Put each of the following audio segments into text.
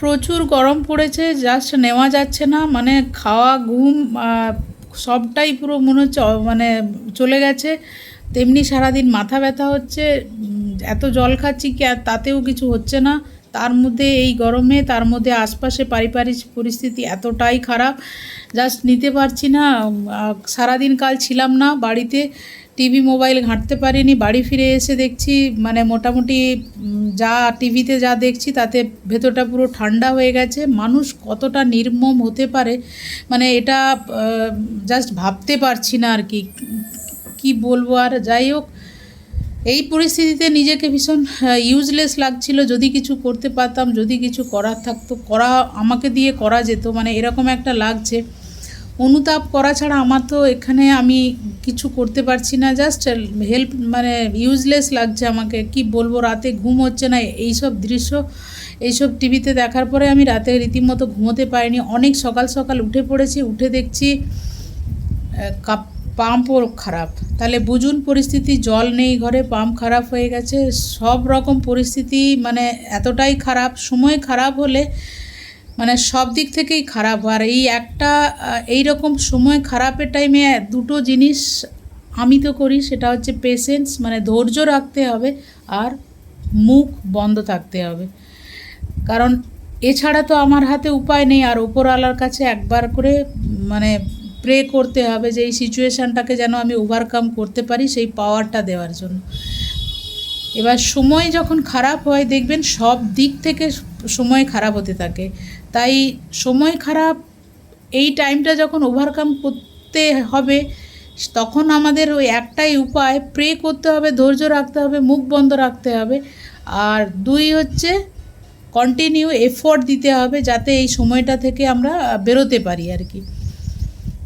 প্রচুর গরম পড়েছে জাস্ট নেওয়া যাচ্ছে না মানে খাওয়া, ঘুম সবটাই পুরো মনে হচ্ছে মানে চলে গেছে। তেমনি সারাদিন মাথা ব্যথা হচ্ছে এত জল খাচ্ছি কি আর তাতেও কিছু হচ্ছে না? তার মধ্যে এই গরমে, তার মধ্যে আশপাশে পারিপারিক পরিস্থিতি এতটাই খারাপ জাস্ট নিতে পারছি না। সারাদিন কাল ছিলাম না বাড়িতে টিভি মোবাইল ঘাঁটতে পারিনি, বাড়ি ফিরে এসে দেখছি মানে মোটামুটি যা টিভিতে যা দেখছি তাতে ভেতরটা পুরো ঠান্ডা হয়ে গেছে। মানুষ কতটা নির্মম হতে পারে মানে এটা জাস্ট ভাবতে পারছি না আর কি। কি বলব আর? যাই হোক এই পরিস্থিতিতে নিজেকে ভীষণ ইউজলেস লাগছিল। যদি কিছু করতে পারতাম, যদি কিছু করার থাকতো, করা আমাকে দিয়ে করা যেত মানে এরকম একটা লাগছে। অনুতাপ করা ছাড়া আমার তো এখানে আমি কিছু করতে পারছি না জাস্ট হেল্প মানে ইউজলেস লাগছে আমাকে। কি বলব, রাতে ঘুম হচ্ছে না, এইসব দৃশ্য, এইসব টিভিতে দেখার পরে আমি রাতে রীতিমতো ঘুমোতে পারিনি। অনেক সকাল সকাল উঠে পড়েছি, উঠে দেখছি কাপ পাম্পও খারাপ। তাহলে বুঝুন পরিস্থিতি, জল নেই ঘরে, পাম্প খারাপ হয়ে গেছে। সব রকম পরিস্থিতি মানে এতটাই খারাপ, সময় খারাপ হলে মানে সব দিক থেকেই খারাপ। আর এই একটা এই রকম সময় খারাপের টাইমে দুটো জিনিস আমি তো করি, সেটা হচ্ছে পেশেন্স মানে ধৈর্য রাখতে হবে আর মুখ বন্ধ থাকতে হবে। কারণ এছাড়া তো আমার হাতে উপায় নেই, আর ওপরওয়ালার কাছে একবার করে মানে প্রে করতে হবে যে এই সিচুয়েশানটাকে যেন আমি ওভারকাম করতে পারি সেই পাওয়ারটা দেওয়ার জন্য। এবার সময় যখন খারাপ হয়, দেখবেন সব দিক থেকে সময় খারাপ হতে থাকে। তাই সময় খারাপ এই টাইমটা যখন ওভারকাম করতে হবে, তখন আমাদের ওই একটাই উপায় প্রে করতে হবে, ধৈর্য রাখতে হবে, মুখ বন্ধ রাখতে হবে। আর দুই হচ্ছে কন্টিনিউ এফোর্ট দিতে হবে যাতে এই সময়টা থেকে আমরা বেরোতে পারি আর কি।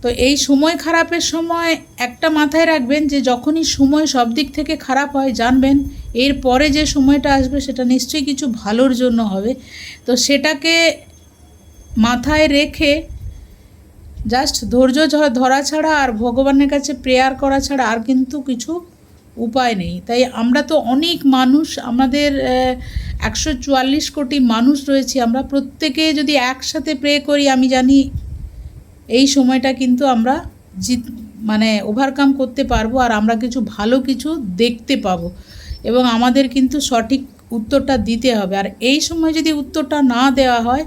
তো এই সময় খারাপের সময় একটা মাথায় রাখবেন যে যখনই সময় সব দিক থেকে খারাপ হয়, জানবেন এর পরে যে সময়টা আসবে সেটা নিশ্চয়ই কিছু ভালোর জন্য হবে। তো সেটাকে মাথায় রেখে জাস্ট ধৈর্য ধরা ছাড়া আর ভগবানের কাছে প্রেয়ার করা ছাড়া আর কিন্তু কিছু উপায় নেই। তাই আমরা তো অনেক মানুষ, আমাদের একশো চুয়াল্লিশ কোটি মানুষ রয়েছি। আমরা প্রত্যেকে যদি একসাথে প্রে করি, আমি জানি এই সময়টা কিন্তু আমরা জিত মানে ওভারকাম করতে পারব আর আমরা কিছু ভালো কিছু দেখতে পাবো। এবং আমাদের কিন্তু সঠিক উত্তরটা দিতে হবে। আর এই সময় যদি উত্তরটা না দেওয়া হয়,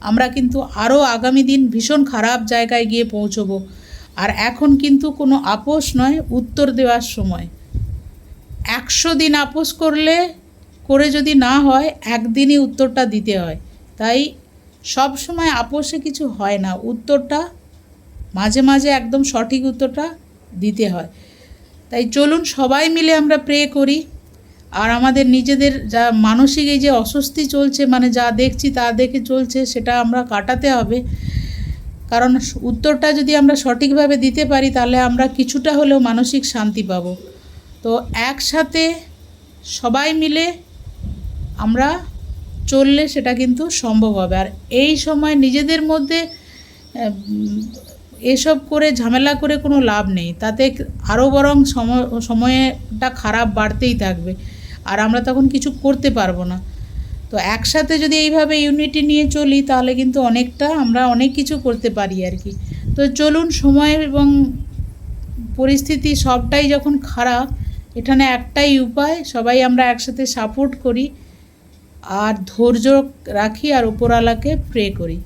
আমরা কিন্তু আরও আগামী দিন ভীষণ খারাপ জায়গায় গিয়ে পৌঁছবো। আর এখন কিন্তু কোনো আপোষ নয় উত্তর দেওয়ার সময়। একশো দিন আপোষ করলে, করে যদি না হয়, একদিনই উত্তরটা দিতে হয়। তাই সব সময় আপোষে কিছু হয় না। উত্তরটা মাঝে মাঝে একদম সঠিক উত্তরটা দিতে হয়। তাই চলুন সবাই মিলে আমরা প্রে করি। আর আমাদের নিজেদের যা মানসিক এই যে অস্বস্তি চলছে মানে যা দেখছি তা দেখে চলছে, সেটা আমরা কাটাতে হবে। কারণ উত্তরটা যদি আমরা সঠিকভাবে দিতে পারি, তাহলে আমরা কিছুটা হলেও মানসিক শান্তি পাব। তো একসাথে সবাই মিলে আমরা চললে সেটা কিন্তু সম্ভব হবে। আর এই সময় নিজেদের মধ্যে এসব করে ঝামেলা করে কোনো লাভ নেই। তাতে আরও বরং সময়, সময়টা খারাপ বাড়তেই থাকবে। আর আমরা তখন কিছু করতে পারব না। তো একসাথে যদি এইভাবে ইউনিটি নিয়ে চলি, তাহলে কিন্তু অনেকটা আমরা অনেক কিছু করতে পারি আর কি। তো চলুন, সময় এবং পরিস্থিতি সবটাই যখন খারাপ, এখানে একটাই উপায়, সবাই আমরা একসাথে সাপোর্ট করি। আর ধৈর্য রাখি আর উপরওয়ালাকে প্রে করি।